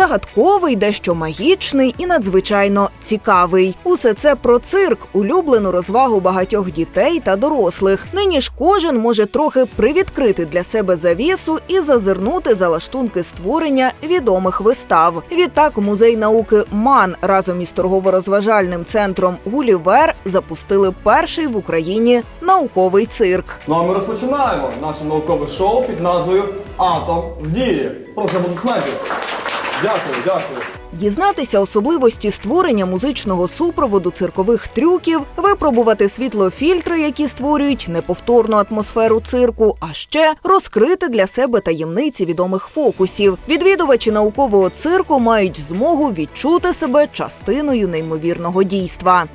загадковий, дещо магічний і надзвичайно цікавий. Усе це про цирк, улюблену розвагу багатьох дітей та дорослих. Нині ж кожен може трохи привідкрити для себе завісу і зазирнути за лаштунки створення відомих вистав. Відтак музей науки МАН разом із торгово-розважальним центром Гулівер запустили перший в Україні науковий цирк. Ну а ми розпочинаємо наше наукове шоу під назвою Атом в дії. Прошу аплодисментів. Дякую, дякую. Дізнатися особливості створення музичного супроводу циркових трюків, випробувати світлофільтри, які створюють неповторну атмосферу цирку, а ще розкрити для себе таємниці відомих фокусів. Відвідувачі наукового цирку мають змогу відчути себе частиною неймовірного дійства.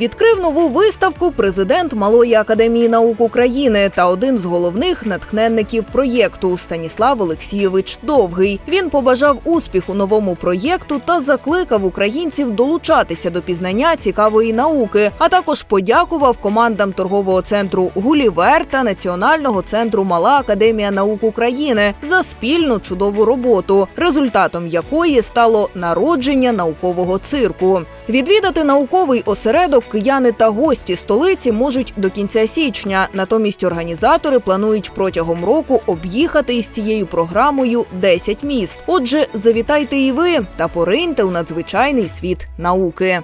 Відкрив нову виставку президент Малої академії наук України та один з головних натхненників проєкту Станіслав Олексійович Довгий. Він побажав успіху новому проєкту та закликав українців долучатися до пізнання цікавої науки, а також подякував командам торгового центру Гулівер та Національного центру Мала Академія наук України за спільну чудову роботу, результатом якої стало народження наукового цирку. Відвідати науковий осередок кияни та гості столиці можуть до кінця січня. Натомість організатори планують протягом року об'їхати із цією програмою 10 міст. Отже, завітайте і ви та пориньте у надзвичайний світ науки.